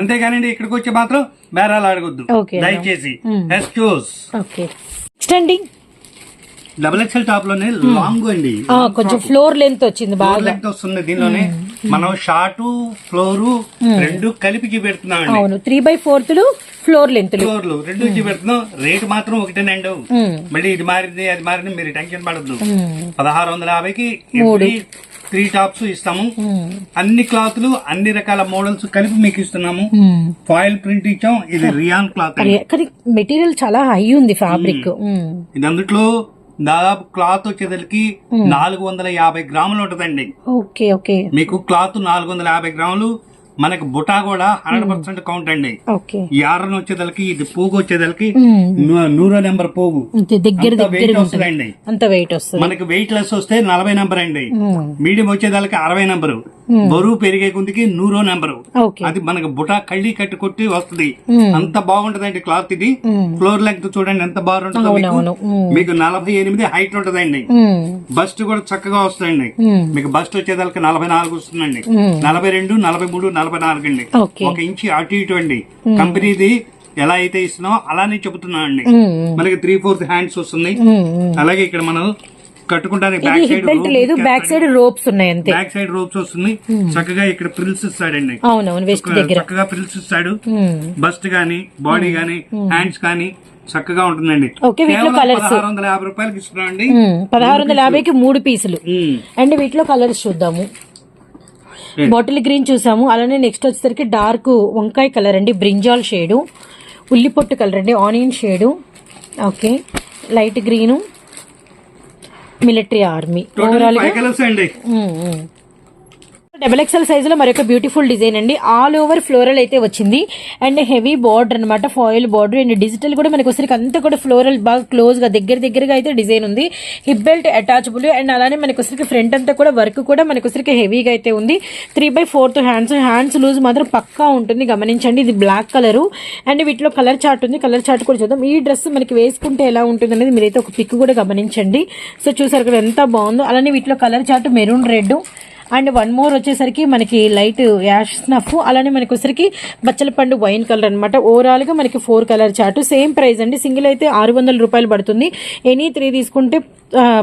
అంతేగానండి ఇక్కడికి వచ్చి మాత్రం బేరాలు అడగొద్దు. దయచేసి. ఎక్స్క్యూజ్. డబుల్ ఎక్స్ఎల్ టాప్లోనే లాంగ్ అండి. కొంచెం ఫ్లోర్ లెంత్ వచ్చింది బాగా. లెంగ్త్ వస్తుంది దీనిలోనే. మనం షార్ట్ ఫ్లోర్ రెండు కలిపి చూపెడుతున్నాం అవును త్రీ బై ఫోర్త్లు ఫ్లోర్ లెంత్లు ఫ్లోర్లు రెండు చూపెడుతున్నాం. రేట్ మాత్రం ఒకటేనండి మళ్ళీ ఇది మారింది అది మారింది మీరు టెన్షన్ పడద్దు. పదహారు వందల యాభైకి త్రీ టాప్స్ ఇస్తాము. అన్ని క్లాత్లు అన్ని రకాల మోడల్స్ కలిపి మీకు ఇస్తున్నాము. ఫాయిల్ ప్రింట్ ఇచ్చాం. ఇది రియాన్ క్లాత్ కానీ మెటీరియల్ చాలా హై ఉంది ఫ్యాబ్రిక్. ఇది అందుట్లో దాదాపు క్లాత్ వచ్చేసరికి నాలుగు వందల యాభై గ్రాములు ఉంటదండి. Okay okay. మీకు క్లాత్ నాలుగు వందల యాభై గ్రాములు మనకి బుటా కూడా హండ్రెడ్ పర్సెంట్ కౌంట్ అండి. ఈ ఆరన్ వచ్చేదలకి ఇది పోగు వచ్చేదలకి నూ- నూరో నెంబర్ పోగు. దగ్గర వెయిట్ వస్తుందండి. అంత వెయిట్ వస్తుంది. మనకి వెయిట్ లెస్ వస్తే నలభై నెంబర్ అండి. మ్మ్. మీడియం వచ్చేదానికి అరవై నెంబరు బరువు పెరిగే కొద్దికి నూరో నెంబరు అది మనకి బుటా కళ్ళి కట్టి కొట్టి వస్తుంది. అంత బాగుంటదండి క్లాత్ ఇది. ఫ్లోర్ లెంగ్త్ చూడండి ఎంత బాగుంటుందో మీకు. మీకు నలభై ఎనిమిది హైట్ ఉంటదండి. బస్ట్ కూడా చక్కగా వస్తుందండి. మీకు బస్ట్ వచ్చేదానికి నలభై నాలుగు వస్తుందండి. నలభై రెండు నలభై మూడు నలభై నాలుగు అండి ఒక ఇంచి అటు ఇటు అండి. కంపెనీది ఎలా అయితే ఇస్తున్నామో అలానే చెబుతున్నాం అండి. మనకి త్రీ ఫోర్త్ హ్యాండ్స్ వస్తుంది. అలాగే ఇక్కడ మనం కట్టుకుంటానికి బ్యాక్ సైడ్ బెల్ట్ లేదు బ్యాక్ సైడ్ రోప్స్ ఉన్నాయి అంతే. బ్యాక్ సైడ్ రోప్స్ వస్తుంది చక్కగా ఇక్కడ ప్రిల్స్ చక్కగా ప్రిల్స్ ఇస్తాడు. బస్ట్ గానీ బాడీ గానీ హ్యాండ్స్ కానీ చక్కగా ఉంటుందండి. పదహారు వందల యాభై రూపాయలకి ఇస్తున్నాం అండి. పదహారు వందల యాభైకి మూడు పీసులు. అండ్ వీటిలో కలర్స్ చూద్దాము. బాటిల్ గ్రీన్ చూసాము. అలానే నెక్స్ట్ వచ్చేసరికి డార్క్ వంకాయ కలర్ అండి. బ్రింజాల్ షేడు ఉల్లిపొట్టు కలర్ అండి. Onion shade okay light green military army total overall five colours అండి. డబల్ ఎక్సెల్ సైజ్లో మరొక బ్యూటిఫుల్ డిజైన్ అండి. ఆల్ ఓవర్ ఫ్లోరల్ అయితే వచ్చింది. అండ్ హెవీ బార్డర్ అనమాట ఫాయిల్ బార్డర్ అండ్ డిజిటల్ కూడా మనకి వచ్చరికి అంతా కూడా ఫ్లోరల్ బాగా క్లోజ్గా దగ్గర దగ్గరగా అయితే డిజైన్ ఉంది. హిప్ బెల్ట్ అటాచబుల్ అండ్ అలానే మనకి వచ్చరికి ఫ్రంట్ అంతా కూడా వర్క్ కూడా మనకి వచ్చరికి హెవీగా అయితే ఉంది. Three by fourth hands hands loose మాత్రం పక్కా ఉంటుంది. గమనించండి ఇది బ్లాక్ కలర్ అండ్ వీటిలో కలర్ చార్ట్ ఉంది. కలర్ చార్ట్ కూడా చూద్దాం. ఈ డ్రెస్ మనకి వేసుకుంటే ఎలా ఉంటుంది అనేది మీరైతే ఒక పిక్ కూడా గమనించండి. సో చూసారు ఇక్కడ ఎంత బాగుందో. అలానే వీటిలో colour chart maroon red and one more వచ్చేసరికి మనకి లైట్ యాష్ స్నఫ్ అలానే మనకి వచ్చేసరికి బచ్చల పండు వైన్ కలర్ అనమాట ఓవరాల్గా మనకి four colour chart. Same price అండి. సింగిల్ అయితే ఆరు వందల రూపాయలు పడుతుంది. ఎనీ త్రీ తీసుకుంటే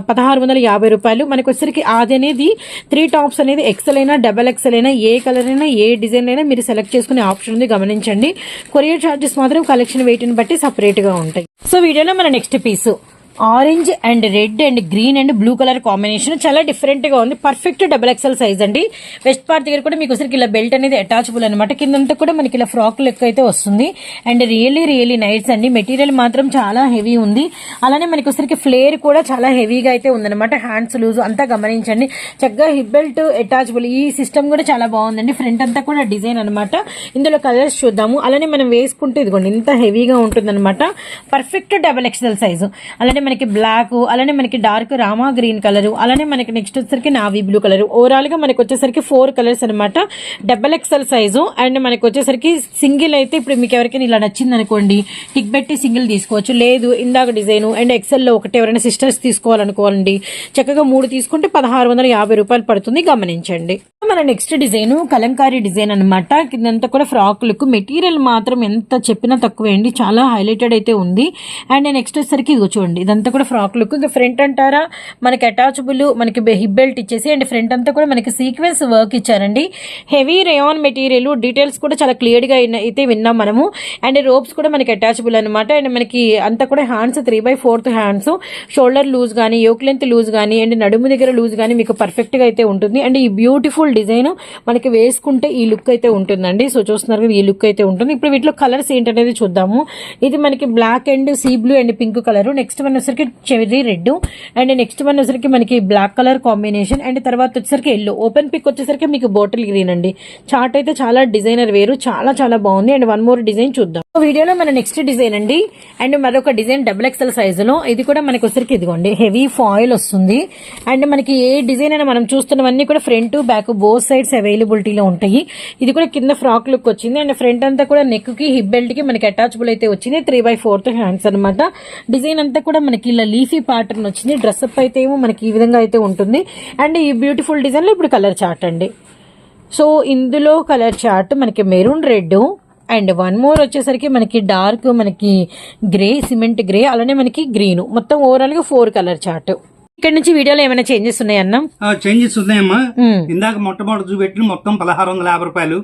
పదహారు వందల యాభై రూపాయలు. మనకు వచ్చేసరికి అది అనేది త్రీ టాప్స్ అనేది ఎక్సెల్ అయినా డబల్ ఎక్సెల్ అయినా ఏ కలర్ అయినా ఏ డిజైన్ అయినా మీరు సెలెక్ట్ చేసుకునే ఆప్షన్ ఉంది. గమనించండి. కొరియర్ చార్జెస్ మాత్రం కలెక్షన్ వెయిట్ని బట్టి సపరేట్గా ఉంటాయి. సో వీడియోలో మన next piece orange and red and green and blue colour combination చాలా డిఫరెంట్గా ఉంది. పర్ఫెక్ట్ డబుల్ ఎక్సెల్ సైజ్ అండి. వెస్ట్ పార్ట్ దగ్గర కూడా మీకు ఒకసారి ఇలా బెల్ట్ అనేది అటాచబుల్ అనమాట కిందంతా కూడా మనకి ఇలా ఫ్రాక్ లెక్క అయితే వస్తుంది. అండ్ రియల్లీ రియల్లీ నైట్స్ అండి. మెటీరియల్ మాత్రం చాలా హెవీ ఉంది. అలానే మనకి వచ్చరికి ఫ్లేర్ కూడా చాలా హెవీగా అయితే ఉందన్నమాట. హ్యాండ్స్ లూజ్ అంతా గమనించండి. చక్కగా హిప్ బెల్ట్ అటాచబుల్ ఈ సిస్టమ్ కూడా చాలా బాగుందండి. ఫ్రంట్ అంతా కూడా డిజైన్ అనమాట ఇందులో కలర్స్ చూద్దాము. అలానే మనం వేసుకుంటే ఇదిగోండి ఇంత హెవీగా ఉంటుందన్నమాట. పర్ఫెక్ట్ డబల్ ఎక్సెల్ సైజు అలానే మనకి బ్లాక్ అలానే మనకి డార్క్ రామా గ్రీన్ కలర్ అలానే మనకి నెక్స్ట్ వచ్చేసరికి నావీ బ్లూ కలర్ ఓవరాల్గా మనకి వచ్చేసరికి ఫోర్ కలర్స్ అనమాట డబల్ ఎక్స్ఎల్ సైజు అండ్ మనకి వచ్చేసరికి సింగిల్ అయితే ఇప్పుడు మీకు ఎవరికైనా ఇలా నచ్చింది అనుకోండి టిక్ పెట్టి సింగిల్ తీసుకోవచ్చు. లేదు ఇందాక డిజైన్ అండ్ ఎక్సెల్లో ఒకటి ఎవరైనా సిస్టర్స్ తీసుకోవాలనుకోండి చక్కగా మూడు తీసుకుంటే పదహారు వందల యాభై రూపాయలు పడుతుంది గమనించండి. మన నెక్స్ట్ డిజైన్ కలంకారీ డిజైన్ అనమాట కిందంతా కూడా ఫ్రాక్ లుక్ మెటీరియల్ మాత్రం ఎంత చెప్పినా తక్కువే అండి చాలా హైలైటెడ్ అయితే ఉంది. అండ్ నెక్స్ట్ వచ్చేసరికి ఇది చూడండి ఇదంతా కూడా ఫ్రాక్ లుక్. ఇంకా ఫ్రంట్ అంటారా మనకి అటాచబుల్ మనకి హిప్ బెల్ట్ ఇచ్చేసి అండ్ ఫ్రంట్ అంతా కూడా మనకి సీక్వెన్స్ వర్క్ ఇచ్చారండి. హెవీ రేయాన్ మెటీరియల్ డీటెయిల్స్ కూడా చాలా క్లియర్గా అయితే విన్నాం మనము. అండ్ రోప్స్ కూడా మనకి అటాచబుల్ అనమాట అండ్ మనకి అంతా కూడా hands three by fourth hands shoulder loose కానీ యోక్ లెంత్ లూజ్ కానీ అండ్ నడుము దగ్గర లూజ్ కానీ మీకు పర్ఫెక్ట్గా అయితే ఉంటుంది. అండ్ ఈ బ్యూటిఫుల్ డిజైన్ మనకి వేసుకుంటే ఈ లుక్ అయితే ఉంటుందండి. సో చూస్తున్నారు కదా ఈ లుక్ అయితే ఉంటుంది. ఇప్పుడు వీటిలో కలర్స్ ఏంటనేది చూద్దాము. ఇది మనకి black and sea blue and pink colour. Next one వచ్చేసరికి cherry red and next one వచ్చేసరికి మనకి బ్లాక్ కలర్ కాంబినేషన్ అండ్ తర్వాత వచ్చేసరికి ఎల్లో ఓపెన్ పిక్ వచ్చేసరికి మీకు బాటిల్ గ్రీన్ అండి. చార్ట్ అయితే చాలా డిజైనర్ వేరు. చాలా చాలా బాగుంది. అండ్ వన్ మోర్ డిజైన్ చూద్దాం. వీడియోలో మన నెక్స్ట్ డిజైన్ అండి. అండ్ మరొక డిజైన్ డబుల్ ఎక్స్ఎల్ సైజులో ఇది కూడా మనకి వచ్చరికి ఇదిగోండి హెవీ ఫాయిల్ వస్తుంది. అండ్ మనకి ఏ డిజైన్ అయినా మనం చూస్తున్నవన్నీ కూడా ఫ్రంట్ బ్యాక్ బోత్ సైడ్స్ అవైలబిలిటీలో ఉంటాయి. ఇది కూడా కింద ఫ్రాక్ లుక్ వచ్చింది. అండ్ ఫ్రంట్ అంతా కూడా నెక్కి హిప్ బెల్ట్కి మనకి అటాచబుల్ అయితే వచ్చింది. త్రీ బై ఫోర్త్ హ్యాండ్స్ అనమాట డిజైన్ అంతా కూడా మనకి ఇలా లీఫీ ప్యాటర్న్ వచ్చింది. డ్రెస్అప్ అయితే ఏమో మనకి ఈ విధంగా అయితే ఉంటుంది. అండ్ ఈ బ్యూటిఫుల్ డిజైన్లో ఇప్పుడు కలర్ చార్ట్ అండి. సో ఇందులో కలర్ చార్ట్ మనకి maroon red and one more వచ్చేసరికి మనకి డార్క్ మనకి గ్రే సిమెంట్ గ్రే అలానే మనకి గ్రీన్. మొత్తం ఓవరాల్గా ఫోర్ కలర్ చార్ట్ ఇక్కడ నుంచి వీడియోలో ఏమైనా చేంజెస్ ఉన్నాయన్నా చేంజెస్ ఉన్నాయమ్మా. మ్మ్. ఇందాక మొట్టమొదటి చూపెట్టిన మొత్తం పదహారు వందల యాభై రూపాయలు.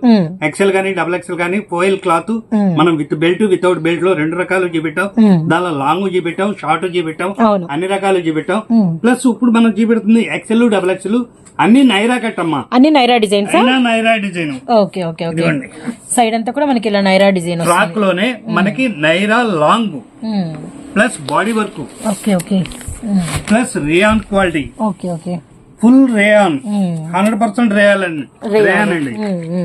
ఎక్సెల్ గానీ డబుల్ ఎక్సెల్ గానీ ఫోయిల్ క్లాత్. మనం విత్ బెల్ట్ వితౌట్ బెల్ట్లో రెండు రకాలు చూపెట్టాం. దానిలో లాంగ్ చూపెట్టాం షార్ట్ చూపెట్టాం అన్ని రకాలు చూపెట్టాం. ప్లస్ ఇప్పుడు మనం చూపెడుతుంది ఎక్సెల్ డబుల్ ఎక్సెల్ అన్ని నైరా కట్టమ్మా. అన్ని నైరా అయినా Naira design. Okay okay okay. Side అంతా కూడా మనకి ఇలా నైరా డిజైన్ ఫ్రాక్లోనే మనకి Naira long plus body work okay okay plus rayon quality okay okay full rayon. Hundred percent rayon అండి. రేయాన్ అండి.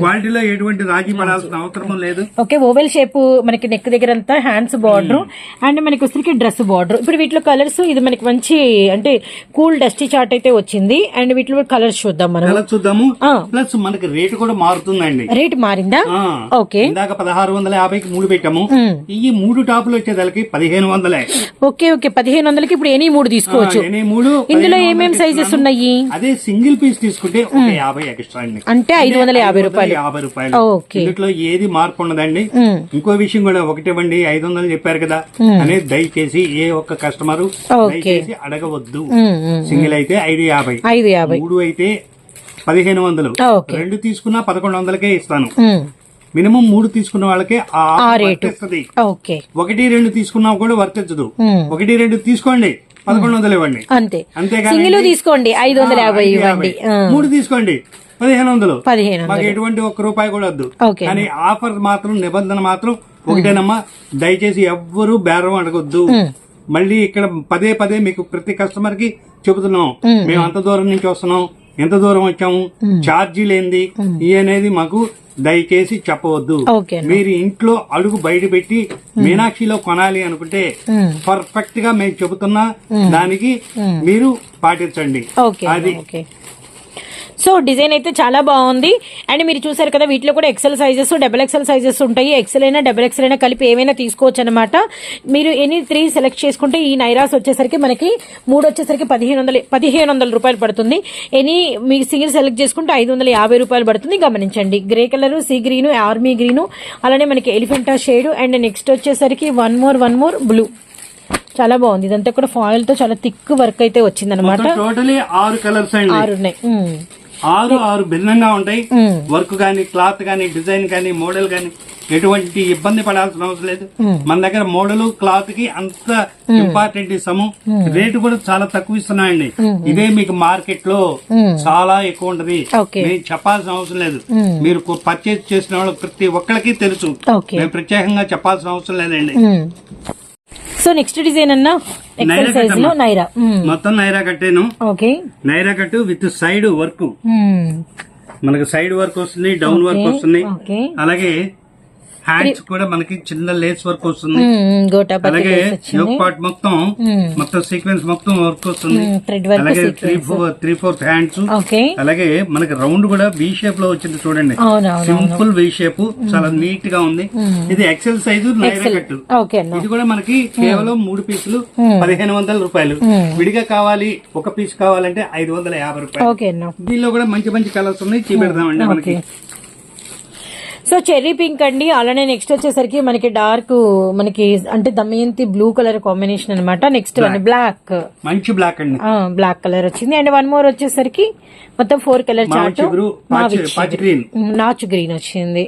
క్వాలిటీలో ఎటువంటి రాజీ పడాల్సిన అవసరం లేదు. ఓకే ఓవెల్ షేప్ మనకి నెక్ దగ్గర అంతా హ్యాండ్స్ బార్డర్. అండ్ మనకి వచ్చరికి డ్రెస్ బార్డర్. ఇప్పుడు వీటిలో కలర్స్ ఇది మనకి మంచి అంటే కూల్ డస్టీ చార్ట్ అయితే వచ్చింది. అండ్ వీటిలో కలర్స్ చూద్దాం మనం ఎలా చూద్దాము. ప్లస్ మనకి రేటు కూడా మారుతుందండి. రేట్ మారిందా. ఓకే. ఇందాక పదహారు వందల యాభైకి మూడు పెట్టాము. ఈ మూడు టాపులు వచ్చేదానికి పదిహేను వందలే. Okay okay. పదిహేను వందలకి ఇప్పుడు ఎనీ మూడు తీసుకోవచ్చు. ఎనీ మూడు ఇందులో పదిహేను ఏమేం వందలకి సైజెస్. ఉన్నాయి? అదే సింగిల్ పీస్ తీసుకుంటే ఒక యాభై ఎక్స్ట్రా అండి. అంటే ఐదు వందల యాభై రూపాయలు. యాభై రూపాయలు. ఇందులో ఏది మార్పు ఉండదండి. ఇంకో విషయం కూడా ఒకటేవండి ఐదు వందలు చెప్పారు కదా. అనేది దయచేసి ఏ ఒక్క కస్టమర్. దయచేసి అడగవద్దు. సింగిల్ అయితే ఐదు యాభై. ఐదు యాభై. మూడు అయితే పదిహేను వందలు. రెండు తీసుకున్నా పదకొండు వందలకే ఇస్తాను. మినిమం మూడు తీసుకున్న వాళ్ళకే ఆ రేటు. ఒకటి రెండు తీసుకున్నా కూడా వర్తించదు. ఒకటి రెండు తీసుకోండి. పదకొండు వందలు ఇవ్వండి. అంతే. సింగిల్ తీసుకోండి ఐదు వందల యాభై ఇవ్వండి. మూడు తీసుకోండి పదిహేను వందలు. పదిహేను మాకు ఎటువంటి ఒక్క రూపాయి కూడా వద్దు. కానీ ఆఫర్ మాత్రం నిబంధన మాత్రం ఒకటేనమ్మా. దయచేసి ఎవ్వరూ బేరం అడగొద్దు. మళ్ళీ ఇక్కడ పదే పదే మీకు ప్రతి కస్టమర్కి చెబుతున్నాం. మేము అంత దూరం నుంచి వస్తున్నాం. ఎంత దూరం వచ్చాము ఛార్జీ లేనిది. ఈ అనేది మాకు దయచేసి చెప్పవద్దు. మీరు ఇంట్లో అడుగు బయట పెట్టి మీనాక్షిలో కొనాలి అనుకుంటే. పర్ఫెక్ట్గా మేము చెబుతున్న దానికి మీరు పాటించండి. అది సో డిజైన్ అయితే చాలా బాగుంది. అండ్ మీరు చూసారు కదా వీటిలో కూడా XL sizes double XL sizes ఉంటాయి. ఎక్సెల్ అయినా డబల్ ఎక్సెల్ అయినా కలిపి ఏమైనా తీసుకోవచ్చు అనమాట మీరు ఎనీ త్రీ సెలెక్ట్ చేసుకుంటే ఈ నైరాస్ వచ్చేసరికి మనకి మూడు వచ్చేసరికి పదిహేను వందల పదిహేను వందల రూపాయలు పడుతుంది. ఎనీ మీరు సింగిల్ సెలెక్ట్ చేసుకుంటే ఐదు వందల యాభై రూపాయలు పడుతుంది. గమనించండి. Grey colour sea green army green అలానే మనకి ఎలిఫెంటా షేడ్ అండ్ నెక్స్ట్ వచ్చేసరికి one more one more blue చాలా బాగుంది. ఇదంతా కూడా ఫాయిల్తో చాలా థిక్ వర్క్ అయితే వచ్చిందనమాట టోటలీ ఆరు కలర్స్ ఆరు ఉన్నాయి. ఆరు ఆరు భిన్నంగా ఉంటాయి. వర్క్ గానీ క్లాత్ గానీ డిజైన్ గానీ మోడల్ గానీ ఎటువంటి ఇబ్బంది పడాల్సిన అవసరం లేదు. మన దగ్గర మోడల్ క్లాత్కి అంత ఇంపార్టెంట్ ఇస్తాము రేటు కూడా చాలా తక్కువ ఇస్తున్నాయండి. ఇదే మీకు మార్కెట్లో చాలా ఎక్కువ ఉంటది. మేము చెప్పాల్సిన అవసరం లేదు. మీరు పర్చేజ్ చేసిన వాళ్ళకి ప్రతి ఒక్కరికి తెలుసు. మేము ప్రత్యేకంగా చెప్పాల్సిన అవసరం లేదండి. సో నెక్స్ట్ డిజైన్ అన్న ఎక్సెల్ సైజ్లో. నైరా. ఉమ్. మొత్తం నైరా కట్టాను. Okay Naira cut with side work. మనకి సైడ్ వర్క్ వస్తుంది డౌన్ వర్క్ వస్తుంది. అలాగే హ్యాండ్స్ కూడా మనకి చిన్న లేస్ వర్క్ వస్తుంది. అలాగే యోగ్ పార్ట్ మొత్తం. మొత్తం సీక్వెన్స్ మొత్తం వర్క్ వస్తుంది. అలాగే three four three fourth hands అలాగే మనకి రౌండ్ కూడా వి షేప్లో వచ్చింది చూడండి. సింపుల్ వి షేప్ చాలా నీట్గా ఉంది. ఇది ఎక్సెల్ సైజు కట్టు ఇది కూడా మనకి కేవలం మూడు పీసులు పదిహేను వందల రూపాయలు. విడిగా కావాలి ఒక పీస్ కావాలంటే ఐదు వందల యాభై రూపాయలు. దీనిలో కూడా మంచి మంచి కలర్స్ ఉన్నాయి. చూపెడదామండి మనకి. సో చెర్రీ పింక్ అండి. అలానే నెక్స్ట్ వచ్చేసరికి మనకి డార్క్ మనకి అంటే దమయంతి బ్లూ కలర్ కాంబినేషన్ అన్నమాట. నెక్స్ట్ వన్ బ్లాక్ మంచి బ్లాక్ అండి. బ్లాక్ కలర్ వచ్చింది. అండ్ వన్ మోర్ వచ్చేసరికి మొత్తం ఫోర్ కలర్ చార్ట్. నాచు గ్రీన్ వచ్చింది.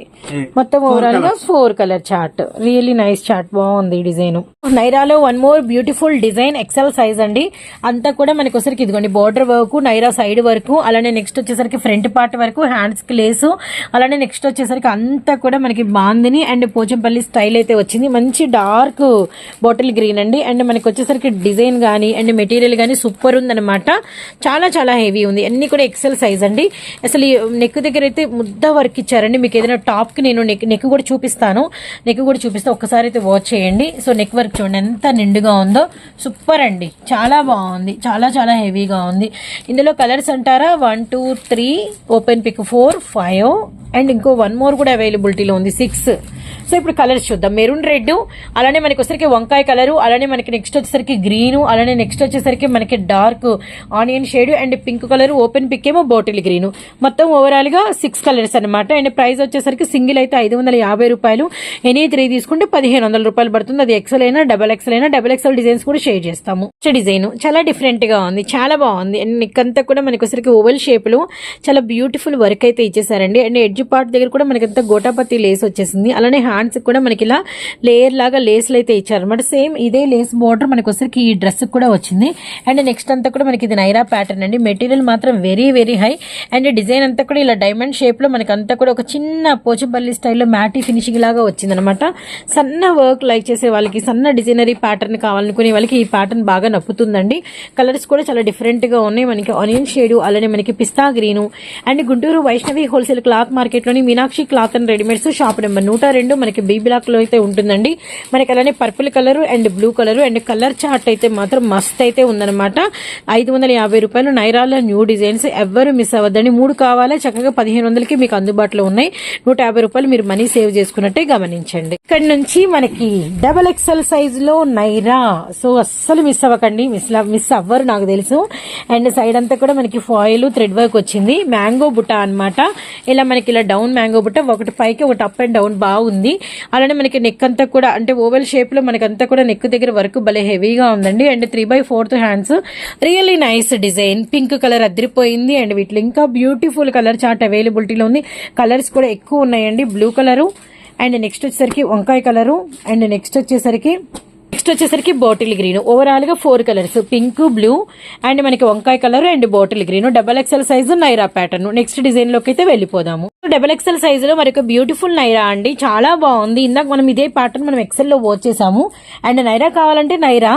మొత్తం ఓవరాల్గా four colour chart really nice chart బాగుంది design నైరాలో one more beautiful design XL size అండి. అంతా కూడా మనకి వచ్చరికి ఇదిగోండి బార్డర్ వర్క్ నైరా సైడ్ వరకు అలానే నెక్స్ట్ వచ్చేసరికి ఫ్రంట్ పార్ట్ వరకు హ్యాండ్స్కి లేసు అలానే నెక్స్ట్ వచ్చేసరికి అంతా కూడా మనకి బాందిని అండ్ పోచంపల్లి స్టైల్ అయితే వచ్చింది. మంచి డార్క్ బాటిల్ గ్రీన్ అండి. అండ్ మనకి వచ్చేసరికి డిజైన్ కానీ అండ్ మెటీరియల్ కానీ సూపర్ ఉందన్నమాట. చాలా చాలా హెవీ ఉంది. అన్ని కూడా ఎక్సెల్ సైజ్ అండి. అసలు ఈ నెక్ దగ్గర అయితే ముద్ద వర్క్ ఇచ్చారండి. మీకు ఏదైనా టాప్కి నేను నెక్ నెక్ కూడా చూపిస్తాను. నెక్ కూడా చూపిస్తే. ఒక్కసారి అయితే వాచ్ చేయండి. సో నెక్ వర్క్ చూడండి. ఎంత నిండుగా ఉందో. సూపర్ అండి. చాలా బాగుంది. చాలా చాలా హెవీగా ఉంది. ఇందులో కలర్స్ అంటారా? One two three open pick four five and ఇంకో వన్ మోర్ కూడా అవైలబిలిటీలో ఉంది. సిక్స్ సో ఇప్పుడు కలర్స్ చూద్దాం. మెరూన్ రెడ్ అలానే మనకి వచ్చేసరికి వంకాయ కలర్ అలానే మనకి నెక్స్ట్ వచ్చేసరికి గ్రీన్ అలానే నెక్స్ట్ వచ్చేసరికి మనకి dark onion shade and pink colour open pick ఏమో బాటిల్ గ్రీన్ మొత్తం ఓవరాల్గా సిక్స్ కలర్స్ అన్నమాట. అండ్ ప్రైస్ వచ్చేసరికి సింగిల్ అయితే ఐదు వందల యాభై రూపాయలు. ఎనీ త్రీ తీసుకుంటే పదిహేను రూపాయలు పడుతుంది. అది ఎక్సెల్ అయినా డబల్ ఎక్సెల్ అయినా డబల్ ఎక్సెల్ డిజైన్స్ కూడా షేర్ చేస్తాము. డిజైన్ చాలా డిఫరెంట్గా ఉంది. చాలా బాగుంది. అండ్ నిక్కంతా కూడా మనకి వచ్చరికి ఓవెల్ షేప్లో చాలా బ్యూటిఫుల్ వర్క్ అయితే ఇచ్చేసారండి. అండ్ ఎడ్జ్ పార్ట్ దగ్గర కూడా మనకి అంతా గోటాపత్తి లేస్ వచ్చేసింది. అలానే హ్యాండ్స్ కూడా మనకి ఇలా లేయర్ లాగా లేస్లు అయితే ఇచ్చారనమాట సేమ్ ఇదే లేస్ బోర్డర్ మనకి వచ్చరికి ఈ డ్రెస్ కూడా వచ్చింది. అండ్ నెక్స్ట్ అంతా కూడా మనకి ఇది నైరా ప్యాటర్న్ అండి. మెటీరియల్ మాత్రం very very high and design అంతా కూడా ఇలా డైమండ్ షేప్లో మనకి అంతా కూడా ఒక చిన్న పోచపల్లి స్టైల్లో మ్యాటీ ఫినిషింగ్ లాగా వచ్చింది అనమాట సన్న వర్క్ లైక్ చేసే వాళ్ళకి సన్న డిజైనరీ ప్యాటర్న్ కావాలనుకునే వాళ్ళకి ఈ ప్యాటర్న్ బాగా నప్పుతుందండి. కలర్స్ కూడా చాలా డిఫరెంట్గా ఉన్నాయి. మనకి ఆనియన్ షేడ్ అలానే మనకి పిస్తా green and Guntur Vaishnavi wholesale cloth మార్కెట్లోని Meenakshi cloth cotton readymades shop number నూట రెండు మనకి బీ బ్లాక్లో అయితే ఉంటుందండి. మనకి అలానే purple colour and blue colour and colour chart అయితే మాత్రం మస్త్ అయితే ఉందన్నమాట. ఐదు వందల యాభై రూపాయలు నైరాల న్యూ డిజైన్స్ ఎవ్వరు మిస్ అవ్వద్దండి. మూడు కావాలా? చక్కగా పదిహేను వందలకి మీకు అందుబాటులో ఉన్నాయి. నూట యాభై రూపాయలు మీరు మనీ సేవ్ చేసుకున్నట్టే గమనించండి. ఇక్కడ నుంచి మనకి డబల్ ఎక్సెల్ సైజ్లో నైరా. సో అస్సలు మిస్ అవ్వకండి. మిస్ మిస్ అవ్వరు నాకు తెలుసు. అండ్ సైడ్ అంతా కూడా మనకి ఫాయిల్ థ్రెడ్ వర్క్ వచ్చింది. మ్యాంగో బుట్ట అన్నమాట. ఇలా మనకి ఇలా డౌన్ మ్యాంగో బుట్ట ఒకటి పైకి ఒకటి అప్ అండ్ డౌన్ బాగుంది. అలానే మనకి నెక్ అంతా కూడా అంటే ఓవెల్ షేప్లో మనకి అంతా కూడా నెక్ దగ్గర వర్క్ భలే హెవీగా ఉందండి. And three by fourth hands really nice design pink colour అదిరిపోయింది. అండ్ వీటిలో ఇంకా బ్యూటిఫుల్ కలర్ చార్ట్ అవైలబిలిటీలో ఉంది. కలర్స్ కూడా ఎక్కువ ఉన్నాయండి. బ్లూ కలరు అండ్ నెక్స్ట్ వచ్చేసరికి వంకాయ కలరు అండ్ నెక్స్ట్ వచ్చేసరికి నెక్స్ట్ వచ్చేసరికి బాటిల్ గ్రీన్ ఓవరాల్గా four colours pink blue and మనకి వంకాయ colour and bottle green double XL size Naira pattern next డిజైన్లోకి అయితే వెళ్ళిపోదాము. డబల్ ఎక్స్ఎల్ సైజ్లో మరొక బ్యూటిఫుల్ నైరా అండి. చాలా బాగుంది. ఇందాక మనం ఇదే ప్యాటర్న్ మనం ఎక్సెల్లో వచ్చేసాము అండ్ నైరా కావాలంటే నైరా.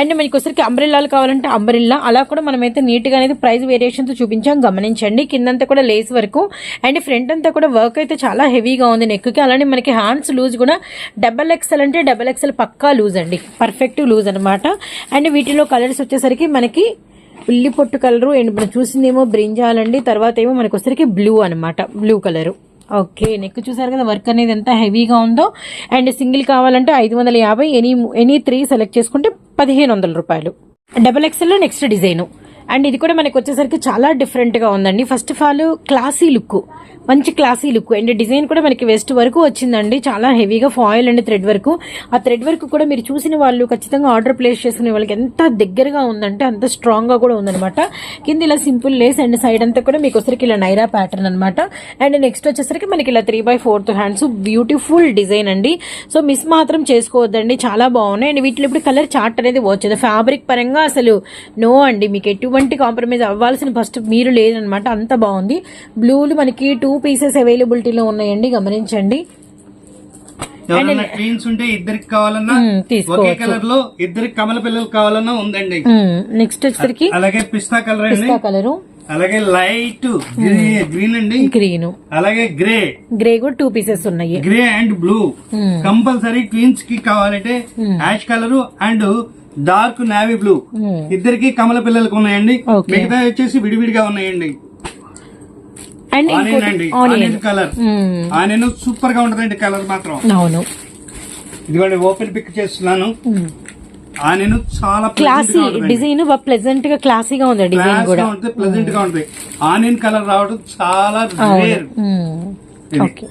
అండ్ మనకి వచ్చరికి అంబ్రిల్లాలు కావాలంటే అంబ్రిల్లా అలా కూడా మనమైతే నీట్గా అనేది ప్రైస్ వేరియేషన్తో చూపించాం. గమనించండి. కిందంతా కూడా లేస్ వరకు. అండ్ ఫ్రంట్ అంతా కూడా వర్క్ అయితే చాలా హెవీగా ఉంది. నెక్కి. అలానే మనకి హ్యాండ్స్ లూజ్ కూడా. డబల్ ఎక్సెల్ అంటే డబల్ ఎక్సెల్ పక్కా లూజ్ అండి. పర్ఫెక్ట్ లూజ్ అన్నమాట. అండ్ వీటిలో కలర్స్ వచ్చేసరికి మనకి ఉల్లి పొట్టు కలరు అండ్ మనం చూసిందేమో బ్రింజాల్ అండి. తర్వాత ఏమో మనకి వచ్చేసరికి బ్లూ అన్నమాట. బ్లూ కలరు ఓకే నెక్ చూసారు కదా వర్క్ అనేది ఎంత హెవీగా ఉందో. అండ్ సింగిల్ కావాలంటే ఐదు వందల యాభై ఎనీ ఎనీ త్రీ సెలెక్ట్ చేసుకుంటే పదిహేను వందల రూపాయలు. Double XL next design and ఇది కూడా మనకి వచ్చేసరికి చాలా డిఫరెంట్గా ఉందండి. First of all classy look మంచి క్లాసీ లుక్ అండ్ డిజైన్ కూడా మనకి వెస్ట్ వరకు వచ్చిందండి. చాలా హెవీగా ఫాయిల్ అండ్ థ్రెడ్ వర్క్ ఆ థ్రెడ్ వర్క్ కూడా మీరు చూసిన వాళ్ళు ఖచ్చితంగా ఆర్డర్ ప్లేస్ చేసుకునే వాళ్ళకి ఎంత దగ్గరగా ఉందంటే అంత స్ట్రాంగ్గా కూడా ఉందన్నమాట. కింద ఇలా సింపుల్ లేస్ అండ్ సైడ్ అంతా కూడా మీకు వచ్చరికి ఇలా నైరా ప్యాటర్న్ అనమాట అండ్ నెక్స్ట్ వచ్చేసరికి మనకి ఇలా three by fourth hands beautiful design అండి. సో మిస్ మాత్రం చేసుకోవద్దండి. చాలా బాగున్నాయి. అండ్ వీటిలో ఇప్పుడు కలర్ చార్ట్ అనేది వచ్చింది ఫ్యాబ్రిక్ పరంగా అసలు నో అండి. మీకు ఎటు ఎటువంటి కాంప్రమైజ్ అవ్వాల్సిన ఫస్ట్ మీరు లేదనమాట అంత బాగుంది. బ్లూలు మనకి టూ పీసెస్ అవైలబిలిటీలో ఉన్నాయండి. గమనించండి. ఎవరైనా ట్వీన్స్ ఉంటే ఇద్దరికి కావాలన్నా. ఒకే కలర్లో ఇద్దరికి కమల పిల్లలు కావాలన్నా ఉందండి. నెక్స్ట్ వచ్చేసరికి అలాగే పిస్తా కలర్ పిస్తా కలరు అలాగే లైట్ గ్రీన్ అండి. గ్రీన్ అలాగే గ్రే గ్రే కూడా టూ పీసెస్ ఉన్నాయి. Grey and blue. కంపల్సరీ ట్విన్స్కి కావాలంటే ash colour and dark navy blue. Hmm. ఇద్దరికి కమల పిల్లలకు ఉన్నాయండి. మిగతా వచ్చేసి విడివిడిగా ఉన్నాయండి. ఆనియన్ కలర్ ఆనియన్ సూపర్గా ఉంటదండి కలర్ మాత్రం. అవును. ఇదిగోండి ఓపెన్ పిక్ చేస్తున్నాను. ఆనియన్ చాలా క్లాసీ డిజైన్ ప్లెజెంట్గా క్లాసీగా ఉంది డిజైన్ కూడా. ప్లెజెంట్గా ఉంటుంది. ఆనియన్ కలర్ రావడం చాలా రేర్. ఓకే